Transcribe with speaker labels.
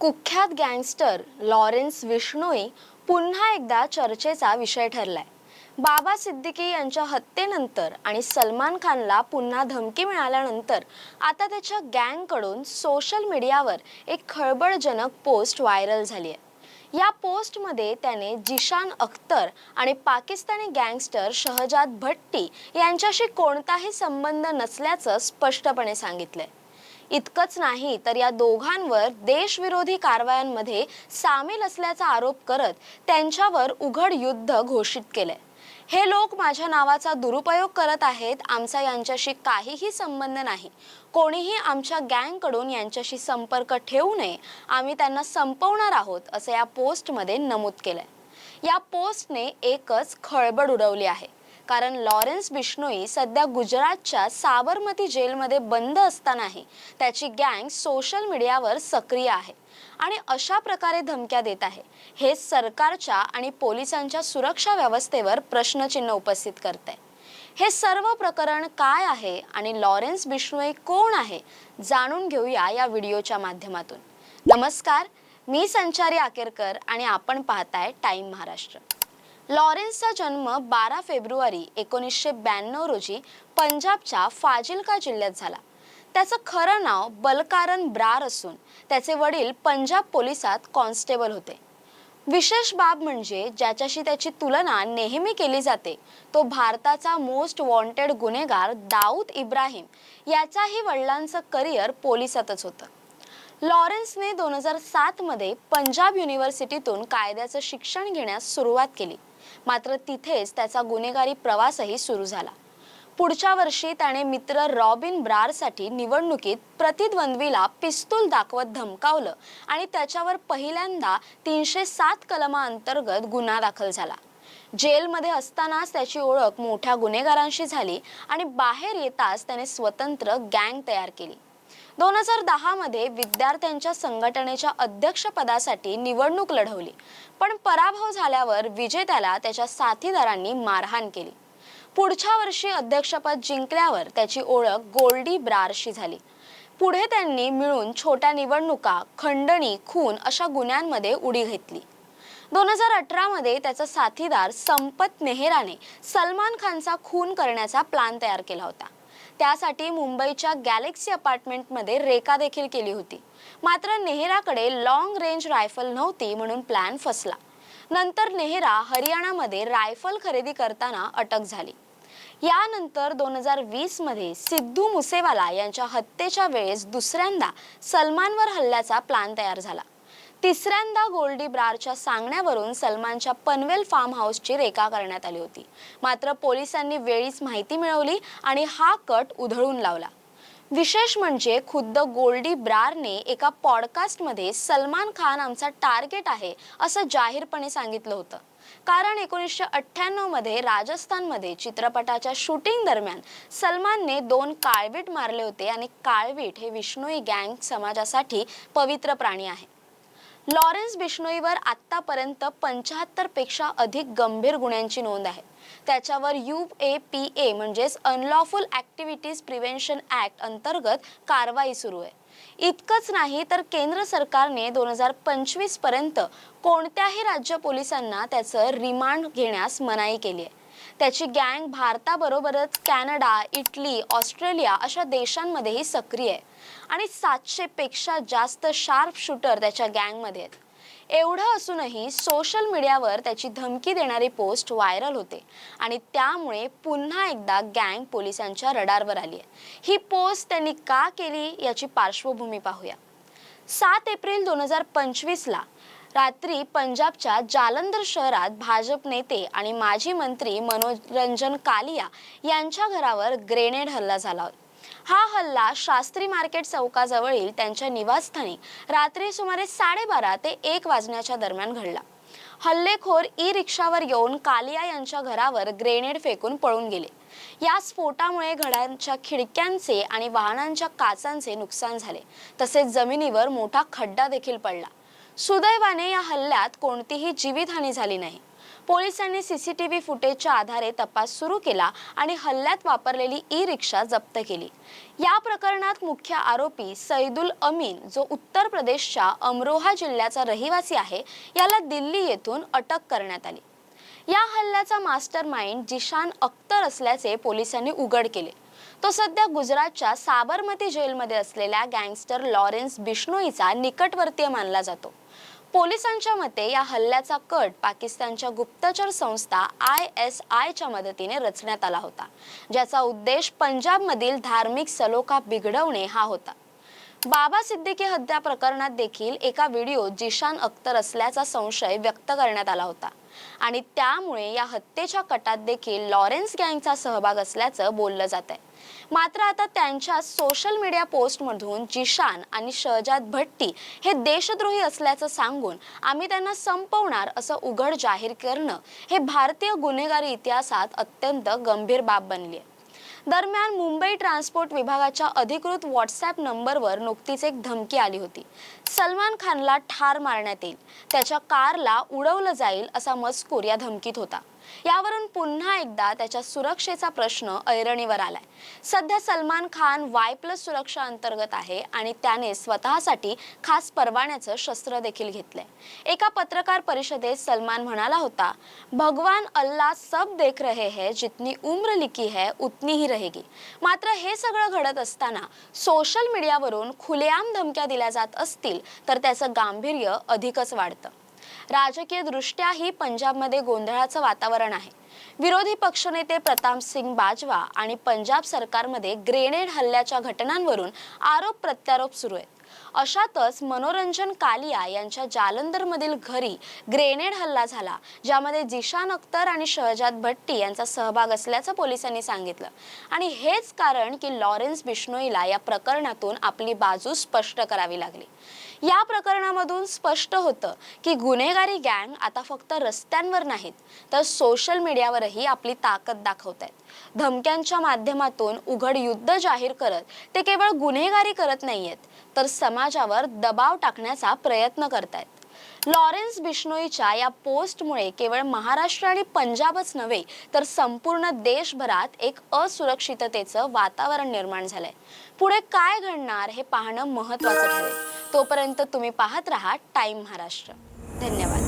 Speaker 1: कुख्यात gangster Lawrence Vishnoi पुन्हा एकदा चर्चेचा विषय ठरलाय. बाबा सिद्दीकी यांच्या हत्येनंतर आणि सलमान खानला पुन्हा धमकी मिळाल्यानंतर आता त्याच्या गँगकडून सोशल मीडियावर एक खळबळजनक पोस्ट व्हायरल झाली आहे. या पोस्टमध्ये त्याने जिशान अख्तर आणि पाकिस्तानी गँगस्टर शहजाद भट्टी यांच्याशी कोणताही संबंध नसल्याचं स्पष्टपणे सांगितलंय. इतकंच नाही तर या दोघांवर देशविरोधी कारवायांमध्ये सामील असल्याचा आरोप करत त्यांच्यावर उघड युद्ध घोषित केलंय. हे लोक माझ्या नावाचा दुरुपयोग करत आहेत आमचा यांच्याशी काहीही संबंध नाही. कोणीही आमच्या गँगकडून यांच्याशी संपर्क ठेवू नये आम्ही त्यांना संपवणार आहोत असं या पोस्टमध्ये नमूद केलंय. या पोस्टने एकच खळबळ उडवली आहे. कारण लॉरेन्स बिश्नोई सध्या गुजरातच्या साबरमती जेलमध्ये बंद असतानाही त्याची गँग सोशल मीडियावर सक्रिय आहे आणि अशा प्रकारे धमक्या देत आहे. हे सरकारच्या आणि पोलिसांच्या सुरक्षा व्यवस्थेवर प्रश्नचिन्ह उपस्थित करते. हे सर्व प्रकरण काय आहे आणि लॉरेन्स बिश्नोई कोण आहे जाणून घेऊया या व्हिडिओच्या माध्यमातून. नमस्कार मी संचारी आकेरकर आणि आपण पाहताय टाईम महाराष्ट्र. लॉरेन्सचा जन्म बारा फेब्रुवारी एकोणीसशे ब्याण्णव रोजी पंजाबच्या फाजिलका जिल्ह्यात झाला. त्याचं खरं नाव बलकारन ब्रार असून त्याचे वडील पंजाब पोलिसात कॉन्स्टेबल होते. विशेष बाब म्हणजे ज्याच्याशी त्याची तुलना नेहमी केली जाते तो भारताचा मोस्ट वॉन्टेड गुन्हेगार दाऊद इब्राहिम याचाही वडिलांचं करिअर पोलिसातच होतं. लॉरेन्सने दोन हजार सातमध्ये पंजाब युनिव्हर्सिटीतून कायद्याचं शिक्षण घेण्यास सुरुवात केली. मात्र तिथेच त्याचा गुन्हेगारी प्रवासही सुरू झाला. पुढच्या वर्षी त्याने मित्र रॉबिन ब्रारसाठी निवडणुकीत प्रतिद्वंद्वीला पिस्तूल दाखवत धमकावलं आणि त्याच्यावर पहिल्यांदा तीनशे सात कलमाअंतर्गत गुन्हा दाखल झाला. जेलमध्ये असतानाच त्याची ओळख मोठ्या गुन्हेगारांशी झाली आणि बाहेर येताच त्याने स्वतंत्र गँग तयार केली. दोन हजार दहामध्ये विद्यार्थ्यांच्या संघटनेच्या अध्यक्षपदासाठी निवडणूक लढवली. पण पराभव झाल्यावर विजेत्याला त्याच्या साथीदारांनी मारहाण केली. पुढच्या वर्षी अध्यक्षपद जिंकल्यावर त्याची ओळख गोल्डी ब्रारशी झाली. पुढे त्यांनी मिळून छोट्या निवडणुका खंडणी खून अशा गुन्ह्यांमध्ये उडी घेतली. दोन हजार अठरामध्ये त्याचा साथीदार संपत नेहराने सलमान खानचा खून करण्याचा प्लान तयार केला होता. त्यासाठी मुंबईच्या गॅलेक्सी अपार्टमेंटमध्ये रेका देखील केली होती. मात्र नेहराकडे लॉंग रेंज रायफल नव्हती म्हणून प्लॅन फसला. नंतर नेहरा हरियाणामध्ये रायफल खरेदी करताना अटक झाली. यानंतर दोन हजार वीसमध्ये सिद्धू मुसेवाला यांच्या हत्येच्या वेळेस दुसऱ्यांदा सलमानवर हल्ल्याचा प्लान तयार झाला. तिसऱ्यांदा गोल्डी ब्रारच्या सांगण्यावरून सलमानच्या पनवेल फार्म हाऊसची रेखा करण्यात आली होती. मात्र पोलिसांनी वेळीच माहिती मिळवली आणि हा कट उधळून लावला. विशेष म्हणजे खुद्द गोल्डी ब्रारने एका पॉडकास्टमध्ये सलमान खान आमचा टार्गेट आहे असं जाहीरपणे सांगितलं होतं. कारण एकोणीसशे अठ्ठ्याण्णवमध्ये राजस्थानमध्ये चित्रपटाच्या शूटिंग दरम्यान सलमानने दोन काळवीट मारले होते आणि काळवीट हे विष्णुई गँग समाजासाठी पवित्र प्राणी आहे. लॉरेन्स बिश्नोईवर आत्तापर्यंत पंच्याहत्तरपेक्षा अधिक गंभीर गुन्ह्यांची नोंद आहे. त्याच्यावर यू ए पी ए म्हणजेच अनलॉफुल ॲक्टिव्हिटीज प्रिव्हेन्शन ॲक्ट अंतर्गत कारवाई सुरू आहे. इतकंच नाही तर केंद्र सरकारने दोन हजार पंचवीसपर्यंत कोणत्याही राज्य पोलिसांना त्याचं रिमांड घेण्यास मनाई केली आहे. त्याची गँग भारताबरोबरच कॅनडा इटली ऑस्ट्रेलिया अशा देशांमध्येही सक्रिय आहे. आणि सातशे पेक्षा जास्त शार्प शूटर त्याच्या गँगमध्ये आहेत. एवढं असूनही सोशल मीडियावर त्याची धमकी देणारी पोस्ट व्हायरल होते. आणि त्यामुळे पुन्हा एकदा गँग पोलिसांच्या रडारवर आली आहे. ही पोस्ट त्यांनी का केली याची पार्श्वभूमी पाहूया. सात एप्रिल दोन हजार पंचवीसला रात्री पंजाबच्या जालंधर शहरात भाजप नेते आणि माजी मंत्री मनोरंजन कालिया यांच्या घरावर ग्रेनेड हल्ला झाला. हा हल्ला शास्त्री मार्केट चौकाजवळील त्यांच्या निवासस्थानी रात्री सुमारे साडेबारा ते एक वाजण्याच्या दरम्यान घडला. हल्लेखोर ई रिक्षावर येऊन कालिया यांच्या घरावर ग्रेनेड फेकून पळून गेले. या स्फोटामुळे घरांच्या खिडक्यांचे आणि वाहनांच्या काचांचे नुकसान झाले. तसेच जमिनीवर मोठा खड्डा देखील पडला. सुदैवाने या हल्ल्यात कोणतीही जीवितहानी झाली नाही. पोलिसांनी सीसीटीव्ही फुटेजच्या आधारे तपास सुरू केला आणि हल्ल्यात वापरलेली ई रिक्षा जप्त केली. या प्रकरणात मुख्य आरोपी सैदुल अमीन जो उत्तर प्रदेशच्या अमरोहा जिल्ह्याचा रहिवासी आहे याला दिल्ली येथून अटक करण्यात आली. या हल्ल्याचा मास्टर माइंड जिशान अख्तर असल्याचे पोलिसांनी उघड केले. तो सध्या गुजरातच्या साबरमती जेलमध्ये असलेल्या गँगस्टर लॉरेन्स बिश्नोईचा निकटवर्तीय मानला जातो. पोलिसांच्या मते या हल्ल्याचा कट पाकिस्तानच्या गुप्तचर संस्था आय एस आयच्या मदतीने रचण्यात आला होता ज्याचा उद्देश पंजाबमधील धार्मिक सलोखा बिघडवणे हा होता. बाबा सिद्दीकी हत्या प्रकरणात देखील एका व्हिडिओ जिशान अख्तर असल्याचा संशय व्यक्त करण्यात आला होता. आणि त्यामुळे या हत्येच्या कटात देखील लॉरेन्स गँगचा सहभाग असल्याचं बोललं जात आहे मात्र आता त्यांच्या सोशल मीडिया पोस्टमधून जिशान आणि शहजाद भट्टी हे देशद्रोही असल्याचं सांगून आम्ही त्यांना संपवणार असं उघड जाहीर करणं हे भारतीय गुन्हेगारी इतिहासात अत्यंत गंभीर बाब बनली आहे. दरम्यान मुंबई ट्रान्सपोर्ट विभागाच्या अधिकृत व्हॉट्सॲप नंबरवर नुकतीच एक धमकी आली होती. सलमान खानला ठार मारण्यात येईल. त्याच्या कारला उडवलं जाईल असा मजकूर या धमकीत होता. यावरून पुन्हा एकदा त्याच्या सुरक्षेचा प्रश्न ऐरणीवर आलाय. सध्या सलमान खान वाय प्लस सुरक्षा अंतर्गत आहे आणि त्याने स्वतःसाठी खास परवान्याचं शस्त्र देखील घेतलंय. एका पत्रकार परिषदेत सलमान म्हणाला होता भगवान अल्ला सब देख रहे है जितनी उम्र लिखी है उतनी ही रहेगी. मात्र हे सगळं घडत असताना सोशल मीडियावरून खुलेआम धमक्या दिल्या जात असतील तर त्याचं गांभीर्य अधिकच वाढतं. राजकीय दृष्ट्याही पंजाबमध्ये गोंधळाचं वातावरण आहे. विरोधी पक्षनेते प्रताप सिंग बाजवा आणि पंजाब सरकारमध्ये ग्रेनेड हल्ल्याच्या घटनांवरून आरोप प्रत्यारोप सुरू आहेत. अशातच मनोरंजन कालिया यांच्या जालंधरमधील घरी ग्रेनेड हल्ला झाला ज्यामध्ये जिशान अख्तर आणि शहजाद भट्टी यांचा सहभाग असल्याचं पोलिसांनी सांगितलं. आणि हेच कारण की लॉरेन्स बिश्नोईला या प्रकरणातून आपली बाजू स्पष्ट करावी लागली. या प्रकरणामधून स्पष्ट होतं की गुन्हेगारी गँग आता फक्त रस्त्यांवर नाहीत तर सोशल मीडियावरही आपली ताकद दाखवत आहेत धमक्यांच्या माध्यमातून उघड युद्ध जाहीर करत ते केवळ गुन्हेगारी करत नाहीयेत तर समाजावर दबाव टाकण्याचा प्रयत्न करतायत. लॉरेन्स बिश्नोईच्या या पोस्टमुळे केवळ महाराष्ट्र आणि पंजाबच नव्हे तर संपूर्ण देशभरात एक असुरक्षिततेचं वातावरण निर्माण झालंय. पुढे काय घडणार हे पाहणं महत्वाचं ठरेल. तोपर्यंत तुम्ही पाहत राहा टाईम महाराष्ट्र. धन्यवाद.